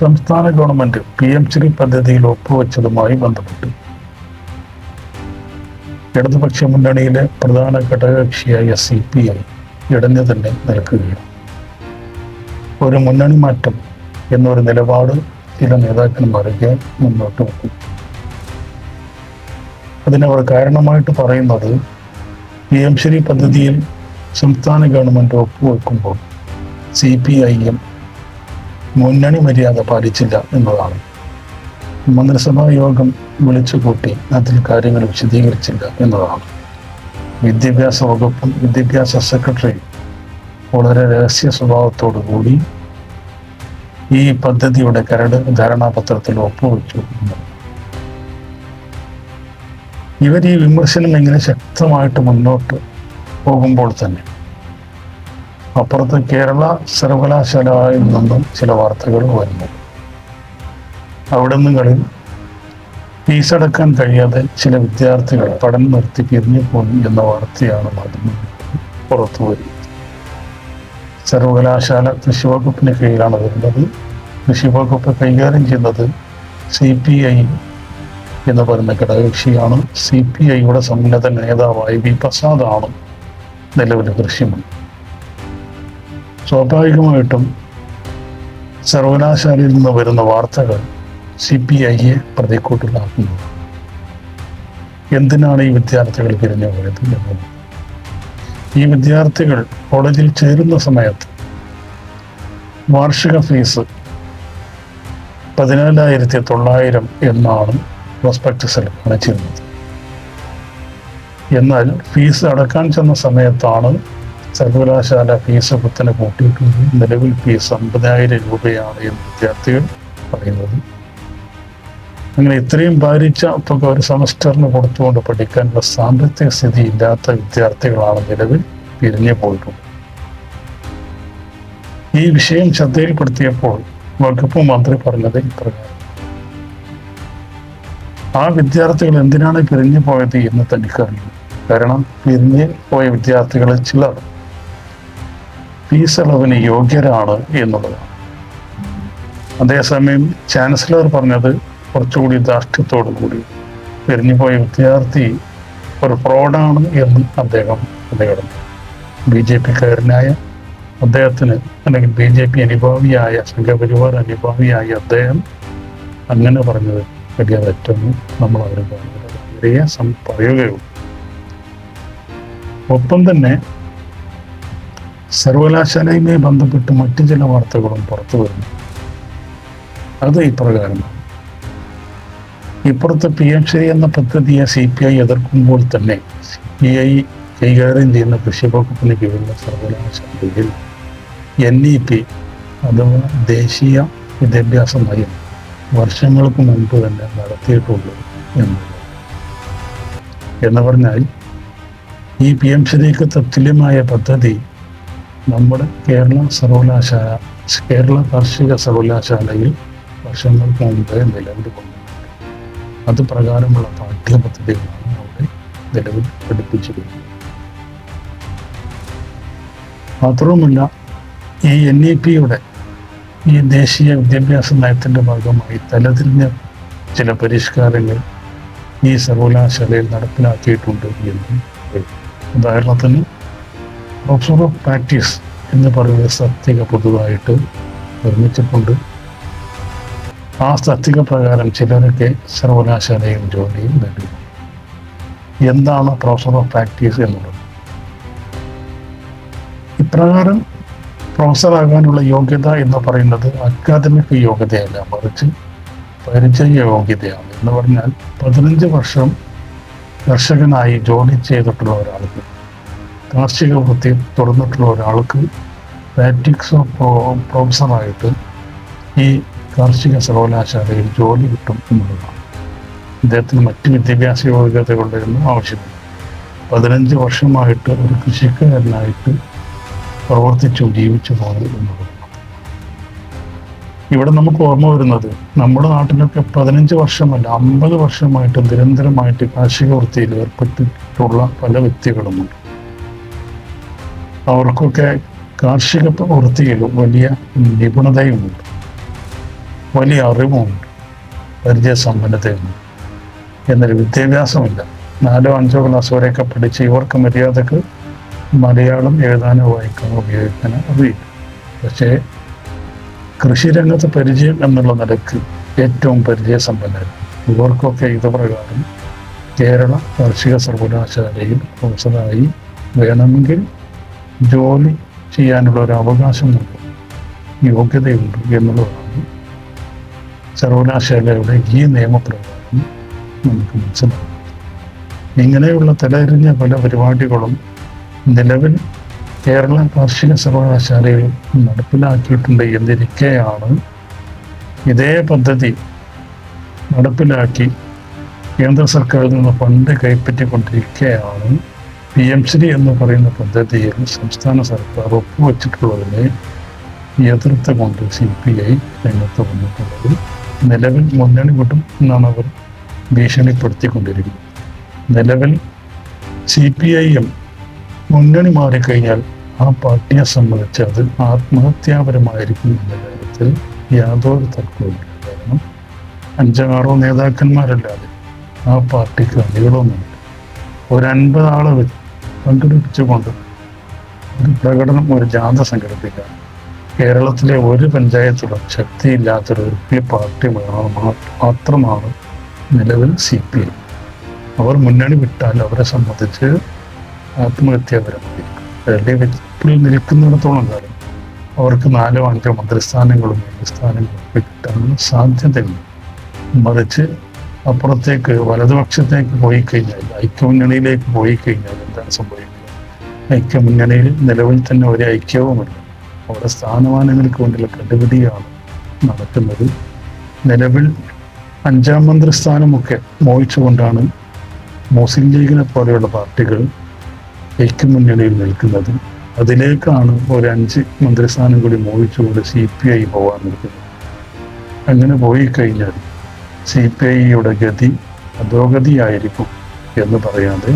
സംസ്ഥാന government P M Shri പദ്ധതിയിൽ ഒപ്പുവെച്ചതുമായി ബന്ധപ്പെട്ട് ഇടതുപക്ഷ മുന്നണിയിലെ പ്രധാന ഘടകകക്ഷിയായ സി പി ഐ ഇടഞ്ഞു തന്നെ നിൽക്കുകയാണ്. ഒരു മുന്നണി മാറ്റം എന്നൊരു നിലപാട് ചില നേതാക്കന്മാരൊക്കെ മുന്നോട്ട് വെക്കും. അതിനവർ കാരണമായിട്ട് പറയുന്നത് പി എം ശ്രീ പദ്ധതിയിൽ സംസ്ഥാന ഗവൺമെന്റ് ഒപ്പുവെക്കുമ്പോൾ സി പി ഐ എം മുന്നണി മര്യാദ പാലിച്ചില്ല എന്നതാണ് മന്ത്രിസഭാ യോഗം വിളിച്ചുകൂട്ടി അതിൽ കാര്യങ്ങൾ വിശദീകരിച്ചില്ല എന്നതാണ് വിദ്യാഭ്യാസ വകുപ്പും വിദ്യാഭ്യാസ സെക്രട്ടറി വളരെ രഹസ്യ സ്വഭാവത്തോടു കൂടി ഈ പദ്ധതിയുടെ കരട് ധാരണാപത്രത്തിൽ ഒപ്പുവെച്ചു. ഇവർ ഈ വിമർശനം എങ്ങനെ ശക്തമായിട്ട് മുന്നോട്ട് പോകുമ്പോൾ തന്നെ അപ്പുറത്ത് കേരള സർവകലാശാലയിൽ നിന്നും ചില വാർത്തകൾ വരുന്നു. അവിടുന്നുകളിൽ ഫീസ് അടക്കാൻ കഴിയാതെ ചില വിദ്യാർത്ഥികൾ പഠനം നിർത്തി പിരിഞ്ഞു പോയി എന്ന വാർത്തയാണ് മാധ്യമം പുറത്തു വരുന്നത്. സർവകലാശാല കൃഷി വകുപ്പിന് കീഴിലാണ് വരുന്നത്. കൃഷി വകുപ്പ് കൈകാര്യം ചെയ്യുന്നത് സി പി ഐ എന്ന് പറയുന്ന ഘടകകക്ഷിയാണ്. സി പി ഐയുടെ സമുന്നത നേതാവായ വി പ്രസാദാണ് നിലവിൽ കൃഷിമന്ത്രി. സ്വാഭാവികമായിട്ടും സർവകലാശാലയിൽ നിന്ന് വരുന്ന വാർത്തകൾ സി പി ഐയെ പ്രതിക്കൂട്ടിലാക്കുന്നു. എന്തിനാണ് ഈ വിദ്യാർത്ഥികൾ തിരിഞ്ഞു പോയത് എന്നത്? ഈ വിദ്യാർത്ഥികൾ കോളേജിൽ ചേരുന്ന സമയത്ത് വാർഷിക ഫീസ് പതിനാലായിരത്തി തൊള്ളായിരം എന്നാണ് പ്രോസ്പെക്ടസിൽ കാണിച്ചിരുന്നത്. എന്നാൽ ഫീസ് അടക്കാൻ ചെന്ന സമയത്താണ് സർവകലാശാല ഫീസ് കുത്തനെ കൂട്ടിയിട്ടുണ്ട്. നിലവിൽ ഫീസ് അമ്പതിനായിരം രൂപയാണ് എന്ന് വിദ്യാർത്ഥികൾ പറയുന്നത്. അങ്ങനെ ഇത്രയും ഭാരിച്ച തുക ഒരു സെമസ്റ്ററിന് കൊടുത്തുകൊണ്ട് പഠിക്കാനുള്ള സാമ്പത്തിക സ്ഥിതി ഇല്ലാത്ത വിദ്യാർത്ഥികളാണ് നിലവിൽ പിരിഞ്ഞു പോയിട്ടുള്ളത് ഈ വിഷയം ശ്രദ്ധയിൽപ്പെടുത്തിയപ്പോൾ വകുപ്പ് മന്ത്രി പറഞ്ഞത് ഇപ്രകാരം. ആ വിദ്യാർത്ഥികൾ എന്തിനാണ് പിരിഞ്ഞു പോയത് എന്ന് തനിക്കറിയില്ല. കാരണം പിരിഞ്ഞ് പോയ വിദ്യാർത്ഥികളിൽ ചിലർ ഫീസ് അളവിന് യോഗ്യരാണ് എന്നുള്ളതാണ് അതേസമയം ചാൻസലർ പറഞ്ഞത് കുറച്ചുകൂടി ധാർഷ്ട്യത്തോടു കൂടി. പിരിഞ്ഞുപോയ വിദ്യാർത്ഥി ഒരു ഫ്രോഡാണ് എന്ന് അദ്ദേഹം അദ്ദേഹം ബി ജെ പിക്കാരനായ അദ്ദേഹത്തിന് അല്ലെങ്കിൽ ബി ജെ പി അനുഭാവിയായ സംഘപരിവാർ അനുഭാവിയായ അദ്ദേഹം അങ്ങനെ പറഞ്ഞത് വലിയ തെറ്റൊന്നും നമ്മൾ അവർ പറയുകയുള്ളൂ. ഒപ്പം തന്നെ സർവകലാശാലയുമായി ബന്ധപ്പെട്ട് മറ്റു ചില വാർത്തകളും പുറത്തു വരുന്നു. അത് ഇപ്രകാരമാണ് ഇപ്പുറത്ത് പി എം ശ്രീ എന്ന പദ്ധതിയെ സി പി ഐ എതിർക്കുമ്പോൾ തന്നെ സി പി ഐ കൈകാര്യം ചെയ്യുന്ന കൃഷി വകുപ്പിന് കീഴിലുള്ള സർവകലാശാലയിൽ എൻ ഇ പി അഥവാ ദേശീയ വിദ്യാഭ്യാസ നയം വർഷങ്ങൾക്ക് മുൻപ് തന്നെ നടത്തിയിട്ടുണ്ട് എന്നുള്ളത് എന്ന് പറഞ്ഞാൽ ഈ പി എം ശ്രീക്ക് തത്തുല്യമായ പദ്ധതി നമ്മുടെ കേരള സർവകലാശാല കേരള കാർഷിക സർവകലാശാലയിൽ വർഷങ്ങൾക്ക് മുമ്പേ നിലവിൽ കൊണ്ടുവന്നത് അത് പ്രകാരമുള്ള പാഠ്യപദ്ധതികളാണ് അവിടെ നിലവിൽ പഠിപ്പിച്ചിരുന്നത് മാത്രവുമല്ല ഈ എൻ ഇ പിയുടെ ഈ ദേശീയ വിദ്യാഭ്യാസ നയത്തിന്റെ ഭാഗമായി തലതിരിഞ്ഞ ചില പരിഷ്കാരങ്ങൾ ഈ സർവകലാശാലയിൽ നടപ്പിലാക്കിയിട്ടുണ്ട് എന്നും. ഉദാഹരണത്തിന് ഓഫ് പ്രാക്ടീസ് എന്ന് പറയുന്ന സത്യക പൊതുവായിട്ട് നിർമ്മിച്ചിട്ടുണ്ട്. ആ സത്യക പ്രകാരം ചിലരൊക്കെ സർവകലാശാലയും ജോലിയും നേടി. എന്താണ് പ്രൊഫസർ ഓഫ് പ്രാക്ടീസ് എന്നുള്ളത്? ഇപ്രകാരം പ്രൊഫസറാകാനുള്ള യോഗ്യത എന്ന് പറയുന്നത് അക്കാദമിക് യോഗ്യതയല്ല. മറിച്ച് പരിചയ യോഗ്യതയാണ്. എന്ന് പറഞ്ഞാൽ പതിനഞ്ച് വർഷം കർഷകനായി ജോലി ചെയ്തിട്ടുള്ള ഒരാൾക്ക് കാർഷിക വൃത്തി തുടർന്നിട്ടുള്ള ഒരാൾക്ക് ഓഫ് പ്രൊഫസറായിട്ട് ഈ കാർഷിക സർവകലാശാലയിൽ ജോലി കിട്ടും എന്നുള്ളതാണ്. അദ്ദേഹത്തിന് മറ്റ് വിദ്യാഭ്യാസ യോഗ്യതകളുടെയൊന്നും ആവശ്യമില്ല. പതിനഞ്ച് വർഷമായിട്ട് ഒരു കൃഷിക്കാരനായിട്ട് പ്രവർത്തിച്ചു ജീവിച്ചു പോകുന്നു എന്നുള്ളതാണ്. ഇവിടെ നമുക്ക് ഓർമ്മ വരുന്നത് നമ്മുടെ നാട്ടിലൊക്കെ പതിനഞ്ച് വർഷമല്ല അമ്പത് വർഷമായിട്ട് നിരന്തരമായിട്ട് കാർഷിക വൃത്തിയിൽ ഏർപ്പെട്ടിട്ടുള്ള പല വ്യക്തികളുമുണ്ട്. അവർക്കൊക്കെ കാർഷിക പ്രവൃത്തിയിൽ വലിയ നിപുണതയുമുണ്ട്. വലിയ അറിവുമുണ്ട്. പരിചയസമ്പന്നതയുമുണ്ട് എന്നൊരു വിദ്യാഭ്യാസമില്ല. നാലോ അഞ്ചോ ക്ലാസ് വരെയൊക്കെ പഠിച്ച് ഇവർക്ക് മര്യാദയ്ക്ക് മലയാളം എഴുതാനോ വായിക്കാനോ ഉപയോഗിക്കാനോ അറിയില്ല. പക്ഷേ കൃഷിരംഗത്ത് പരിചയം എന്നുള്ള നിലയ്ക്ക് ഏറ്റവും പരിചയസമ്പന്നരും. ഇവർക്കൊക്കെ ഇതുപ്രകാരം കേരള കാർഷിക സർവകലാശാലയിൽ പ്രൊഫസറായി വേണമെങ്കിൽ ജോലി ചെയ്യാനുള്ള ഒരു അവകാശമുണ്ട് യോഗ്യതയുണ്ട് എന്നുള്ളതാണ് സർവകലാശാലയുടെ ഈ നിയമപ്രകാരം നമുക്ക് മനസ്സിലാക്കും. ഇങ്ങനെയുള്ള തലതിരിഞ്ഞ പല പരിപാടികളും നിലവിൽ കേരള കാർഷിക സർവകലാശാലയിൽ നടപ്പിലാക്കിയിട്ടുണ്ട് എന്നിരിക്കെയാണ് ഇതേ പദ്ധതി നടപ്പിലാക്കി കേന്ദ്ര സർക്കാരിൽ നിന്ന് ഫണ്ട് കൈപ്പറ്റിക്കൊണ്ടിരിക്കുകയാണ് പി എം ശ്രീ എന്ന് പറയുന്ന പദ്ധതിയിൽ സംസ്ഥാന സർക്കാർ ഒപ്പുവെച്ചിട്ടുള്ളതിനെ എതിർത്തുകൊണ്ട് സി പി ഐ രംഗത്ത് വന്നിട്ടുള്ളത് നിലവിൽ മുന്നണി വിടും എന്നാണ് അവർ ഭീഷണിപ്പെടുത്തിക്കൊണ്ടിരിക്കുന്നത്. നിലവിൽ സി പി ഐ എം മുന്നണി മാറിക്കഴിഞ്ഞാൽ ആ പാർട്ടിയെ സംബന്ധിച്ച് അത് ആത്മഹത്യാപരമായിരിക്കും എന്ന കാര്യത്തിൽ യാതൊരു തർക്കവുമില്ല. കാരണം അഞ്ചാറോ നേതാക്കന്മാരല്ലാതെ ആ പാർട്ടിക്ക് അണികളൊന്നുമില്ല ഒരു അൻപത് ആളെ വെച്ച് പങ്കെടുപ്പിച്ചുകൊണ്ട് ഒരു പ്രകടനം ഒരു ജാഥ സംഘടിപ്പിക്കാം കേരളത്തിലെ ഒരു പഞ്ചായത്തിലും ശക്തിയില്ലാത്തൊരു ഒരു പാർട്ടി മാത്രമാണ് നിലവിൽ സി പി എം അവർ മുന്നണി വിട്ടാൽ അവരെ സംബന്ധിച്ച് ആത്മഹത്യാപരമായിരിക്കും എഫിൽ നിൽക്കുന്നിടത്തോളം കാലം അവർക്ക് നാലോ അഞ്ചോ മന്ത്രിസ്ഥാനങ്ങളും സ്ഥാനങ്ങളും കിട്ടാൻ സാധ്യതയില്ല മറിച്ച് അപ്പുറത്തേക്ക് വലതുപക്ഷത്തേക്ക് പോയി കഴിഞ്ഞാൽ ഐക്യമുന്നണിയിലേക്ക് പോയി കഴിഞ്ഞാൽ എന്താണ് സംഭവിക്കുക ഐക്യമുന്നണിയിൽ നിലവിൽ തന്നെ ഒരു ഐക്യവുമില്ല. അവിടെ സ്ഥാനമാനങ്ങൾക്ക് വേണ്ടിയുള്ള കടുപിടിയാണ് നടക്കുന്നത്. നിലവിൽ അഞ്ചാം മന്ത്രിസ്ഥാനമൊക്കെ മോഹിച്ചുകൊണ്ടാണ് മുസ്ലിം ലീഗിനെ പോലെയുള്ള പാർട്ടികൾ ഐക്യമുന്നണിയിൽ നിൽക്കുന്നത്. അതിലേക്കാണ് ഒരു അഞ്ച് മന്ത്രിസ്ഥാനം കൂടി മോഹിച്ചുകൊണ്ട് സി പി ഐ പോകാൻ നിൽക്കുന്നത്. അങ്ങനെ പോയി കഴിഞ്ഞാൽ സി പി ഐയുടെ ഗതി അധോഗതിയായിരിക്കും എന്ന് പറയാതെ